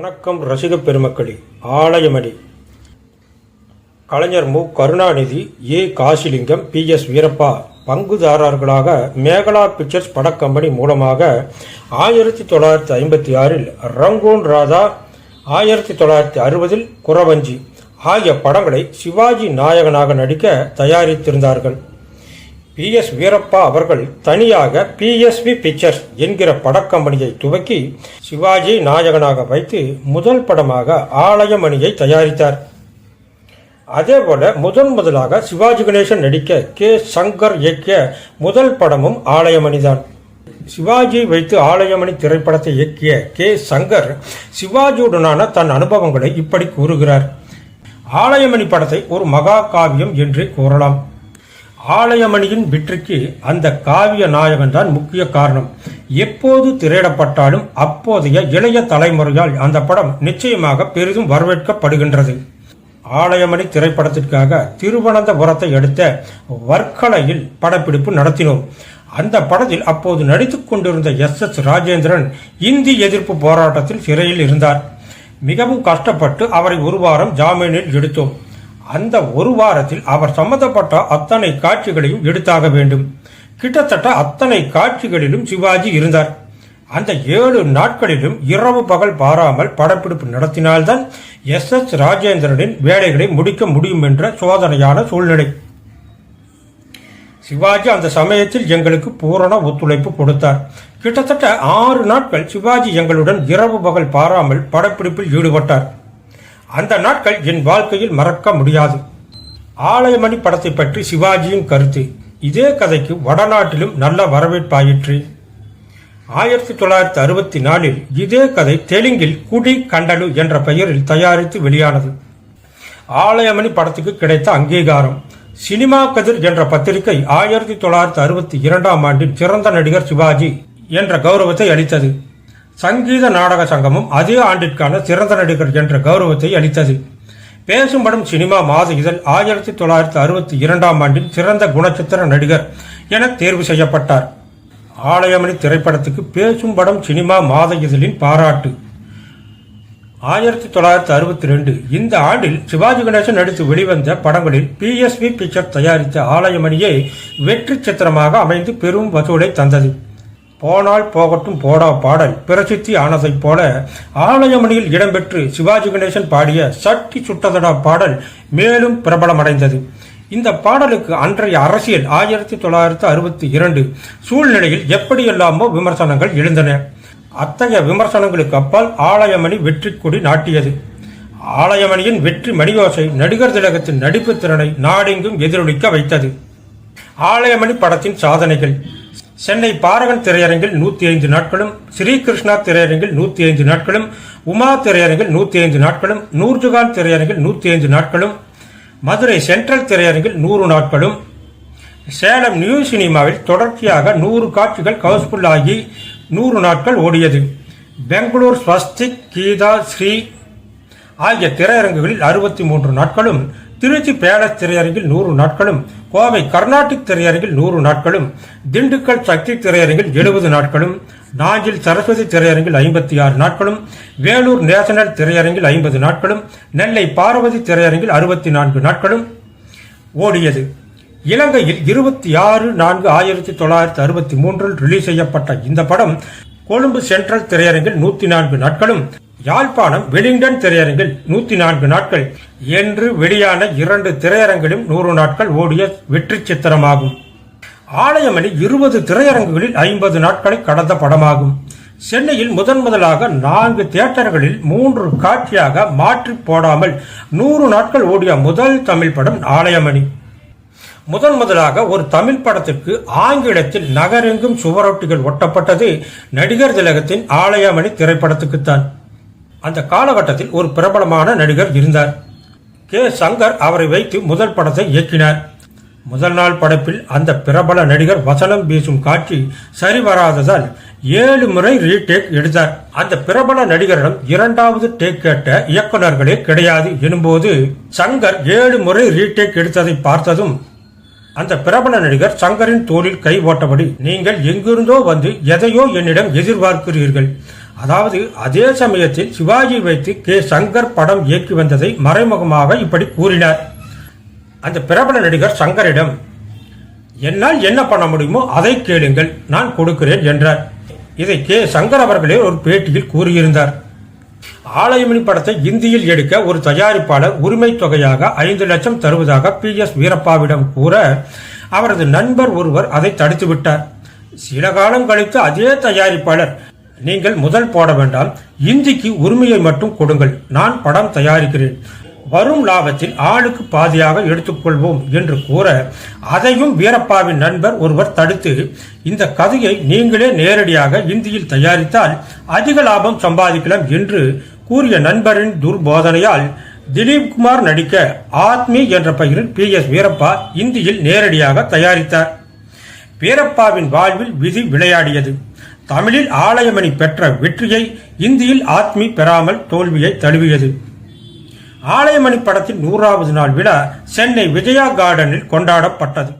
வணக்கம் ரசிக பெருமக்களே Aalayamani. Kalaignar M. Karunanidhi A. Kasilingam P. S. Veerappa பங்குதாரர்களாக Megala pictures படக்கம்பெனி மூலமாக ஆயிரத்தி தொள்ளாயிரத்தி ஐம்பத்தி ஆறில் ரங்கோன் ராதா ஆயிரத்தி தொள்ளாயிரத்தி அறுபதில் குறவஞ்சி ஆகிய படங்களை சிவாஜி நாயகனாக நடிக்க தயாரித்திருந்தார்கள். பி எஸ் வீரப்பா அவர்கள் தனியாக பிஎஸ்வி பிக்சர்ஸ் என்கிற படக்கம்பெனியை துவக்கி சிவாஜி நாயகனாக வைத்து முதல் படமாக ஆலயமணியை தயாரித்தார். அதேபோல முதன் முதலாக சிவாஜி கணேசன் நடிக்க கே. சங்கர் இயக்கிய முதல் படமும் ஆலயமணிதான் சிவாஜி வைத்து ஆலயமணி திரைப்படத்தை இயக்கிய கே. சங்கர் சிவாஜியுடனான தன் அனுபவங்களை இப்படி கூறுகிறார். ஆலயமணி படத்தை ஒரு மகா காவியம் என்று கூறலாம். ஆலயமணியின் வெற்றிக்கு அந்த காவிய நாயகன் தான் முக்கிய காரணம். எப்போது திரையிடப்பட்டாலும் அப்போதைய இளைய தலைமுறையால் அந்த படம் நிச்சயமாக பெரிதும் வரவேற்கப்படுகின்றது. ஆலயமணி திரைப்படத்திற்காக திருவனந்தபுரத்தை அடுத்த வர்க்கலையில் படப்பிடிப்பு நடத்தினோம். அந்த படத்தில் அப்போது நடித்துக் கொண்டிருந்த எஸ் எஸ் ராஜேந்திரன் இந்தி எதிர்ப்பு போராட்டத்தில் சிறையில் இருந்தார். மிகவும் கஷ்டப்பட்டு அவரை ஒரு வாரம் ஜாமீனில் எடுத்தோம். அந்த ஒரு வாரத்தில் அவர் சம்பந்தப்பட்ட அத்தனை காட்சிகளையும் எடுத்தாக வேண்டும். கிட்டத்தட்ட அத்தனை காட்சிகளிலும் சிவாஜி இருந்தார். அந்த ஏழு நாட்களிலும் இரவு பகல் பாராமல் படப்பிடிப்பு நடத்தினால்தான் எஸ் எஸ் ராஜேந்திரனின் வேலைகளை முடிக்க முடியும் என்ற சோதனையான சூழ்நிலை. சிவாஜி அந்த சமயத்தில் எங்களுக்கு பூரண ஒத்துழைப்பு கொடுத்தார். கிட்டத்தட்ட ஆறு நாட்கள் சிவாஜி எங்களுடன் இரவு பகல் பாராமல் படப்பிடிப்பில் ஈடுபட்டார். அந்த நாட்கள் என் வாழ்க்கையில் மறக்க முடியாது. ஆலயமணி படத்தை பற்றி சிவாஜியின் கருத்து. இதே கதைக்கு வடநாட்டிலும் நல்ல வரவேற்பாயிற்று. ஆயிரத்தி தொள்ளாயிரத்தி அறுபத்தி நாலில் இதே கதை தெலுங்கில் குடி கண்டலு என்ற பெயரில் தயாரித்து வெளியானது. ஆலயமணி படத்துக்கு கிடைத்த அங்கீகாரம். சினிமா கதிர் என்ற பத்திரிகை ஆயிரத்தி தொள்ளாயிரத்தி அறுபத்தி இரண்டாம் ஆண்டில் சிறந்த நடிகர் சிவாஜி என்ற கௌரவத்தை அளித்தது. சங்கீத நாடக சங்கமும் அதே ஆண்டிற்கான சிறந்த நடிகர் என்ற கௌரவத்தை அளித்தது. பேசும் படம் சினிமா மாத இதழ் ஆயிரத்தி தொள்ளாயிரத்தி அறுபத்தி இரண்டாம் ஆண்டின் சிறந்த குணச்சித்திர நடிகர் என தேர்வு செய்யப்பட்டார். ஆலயமணி திரைப்படத்துக்கு பேசும் படம் சினிமா மாத இதழின் பாராட்டு. ஆயிரத்தி தொள்ளாயிரத்தி அறுபத்தி ரெண்டு இந்த ஆண்டில் சிவாஜி கணேசன் நடித்து வெளிவந்த படங்களில் பிஎஸ்வி பிக்சர் தயாரித்த ஆலயமணியே வெற்றி சித்திரமாக அமைந்து பெரும் வசூலை தந்தது. போனால் போகட்டும் போடா பாடல். பிரசித்தி ஆனதைப் போல ஆலயமணியில் இடம்பெற்று சிவாஜி கணேசன் பாடிய சட்டி சுட்டதடா பாடல் மேலும் பிரபலமடைந்தது. இந்த பாடலுக்கு அன்றைய அரசியல் ஆயிரத்தி தொள்ளாயிரத்தி அறுபத்தி இரண்டு சூழ்நிலையில் எப்படியெல்லாமோ விமர்சனங்கள் எழுந்தன. அத்தகைய விமர்சனங்களுக்கு அப்பால் ஆலயமணி வெற்றி கொடி நாட்டியது. ஆலயமணியின் வெற்றி மணியோசை நடிகர் திலகத்தின் நடிப்பு திறனை நாடெங்கும் எதிரொலிக்க வைத்தது. ஆலயமணி படத்தின் சாதனைகள். சென்னை பாரகன் திரையரங்கில் நூத்தி ஐந்து நாட்களும் ஸ்ரீகிருஷ்ணா திரையரங்கில் நூத்தி ஐந்து நாட்களும் உமா திரையரங்கில் நூத்தி ஐந்து நாட்களும் நூர்ஜுகான் திரையரங்கில் நூத்தி ஐந்து நாட்களும் மதுரை சென்ட்ரல் திரையரங்கில் நூறு நாட்களும் சேலம் நியூ சினிமாவில் தொடர்ச்சியாக நூறு காட்சிகள் ஹவுஸ்ஃபுல் ஆகி நூறு நாட்கள் ஓடியது. பெங்களூர் ஸ்வஸ்திக் கீதா ஸ்ரீ ஆகிய திரையரங்குகளில் அறுபத்தி மூன்று நாட்களும் திருச்சி பேலஸ் திரையரங்கில் நூறு நாட்களும் கோவை கர்நாடிக் திரையரங்கில் நூறு நாட்களும் திண்டுக்கல் சக்தி திரையரங்கில் எழுபது நாட்களும் நாஞ்சில் சரஸ்வதி திரையரங்கில் ஐம்பத்தி ஆறு நாட்களும் வேலூர் நேஷனல் திரையரங்கில் ஐம்பது நாட்களும் நெல்லை பார்வதி திரையரங்கில் அறுபத்தி நான்கு நாட்களும் ஓடியது. இலங்கையில் இருபத்தி ஆறு நான்கு ஆயிரத்தி தொள்ளாயிரத்தி அறுபத்தி மூன்றில் ரிலீஸ் செய்யப்பட்ட இந்த படம் கொழும்பு சென்ட்ரல் திரையரங்கில் நூத்தி நான்கு நாட்களும் யாழ்ப்பாணம் வெலிங்டன் திரையரங்கில் நூத்தி நான்கு நாட்கள் என்று வெளியான இரண்டு திரையரங்கிலும் நூறு நாட்கள் ஓடிய வெற்றி சித்திரமாகும். ஆலயமணி இருபது திரையரங்குகளில் ஐம்பது நாட்களை கடந்த படமாகும். சென்னையில் முதன் முதலாக நான்கு தியேட்டர்களில் மூன்று காட்சியாக மாற்றி போடாமல் நூறு நாட்கள் ஓடிய முதல் தமிழ் படம் ஆலயமணி. முதன் முதலாக ஒரு தமிழ் படத்திற்கு ஆங்கிலத்தில் நகரெங்கும் சுவரொட்டிகள் ஒட்டப்பட்டது நடிகர் திலகத்தின் ஆலயமணி திரைப்படத்துக்குத்தான். அந்த காலகட்டத்தில் ஒரு பிரபலமான நடிகர் இருந்தார். கே. சங்கர் அவரை வைத்து முதல் படத்தை இயக்கினார். முதல் நாள் படைப்பில் அந்த பிரபல நடிகர் வசனம் பேசும் காட்சி சரிவராததால் ஏழு முறை ரீடேக் எடுத்தார். அந்த பிரபல நடிகரிடம் இரண்டாவது டேக் கேட்ட இயக்குநர்களே கிடையாது எனும்போது சங்கர் ஏழு முறை ரீடேக் எடுத்ததை பார்த்ததும் அந்த பிரபல நடிகர் சங்கரின் தோளில் கை ஓட்டபடி நீங்கள் எங்கிருந்தோ வந்து எதையோ என்னிடம் எதிர்பார்க்கிறீர்கள். அதாவது அதே சமயத்தில் சிவாஜி வைத்து கே. சங்கர் படம் இயக்கி வந்ததை மறைமுகமாக இப்படி கூறினார். அந்த பிரபல நடிகர் சங்கரிடம் என்னால் என்ன பண்ண முடியுமோ அதை கேளுங்கள் நான் கொடுக்கிறேன் என்றார். இதை கே. சங்கர் அவர்களே ஒரு பேட்டியில் கூறியிருந்தார். ஆலயமணி படத்தை இந்தியில் எடுக்க ஒரு தயாரிப்பாளர் உரிமை தொகையாக ஐந்து லட்சம் தருவதாக பி. எஸ். வீரப்பாவிடம் கூற அவரது நண்பர் ஒருவர் அதை தடுத்துவிட்டார். சில காலம் கழித்து அதே தயாரிப்பாளர் நீங்கள் முதல் போட வேண்டாம் இந்திக்கு உரிமையை மட்டும் கொடுங்கள் நான் படம் தயாரிக்கிறேன். வரும் லாபத்தில் ஆளுக்கு பாதியாக எடுத்துக்கொள்வோம் என்று கூற அதையும் வீரப்பாவின் நண்பர் ஒருவர் தடுத்து இந்த கதையை நீங்களே நேரடியாக இந்தியில் தயாரித்தால் அதிக லாபம் சம்பாதிக்கலாம் என்று கூறிய நண்பரின் துர்போதனையால் திலீப் குமார் நடிக்க ஆத்மி என்ற பெயரில் பி எஸ் வீரப்பா இந்தியில் நேரடியாக தயாரித்தார். வீரப்பாவின் வாழ்வில் விதி விளையாடியது. தமிழில் ஆலயமணி பெற்ற வெற்றியை இந்தியில் ஆத்மி பெறாமல் தோல்வியை தழுவியது. ஆலயமணி படத்தின் நூறாவது நாள் விழா சென்னை விஜயா கார்டனில் கொண்டாடப்பட்டது.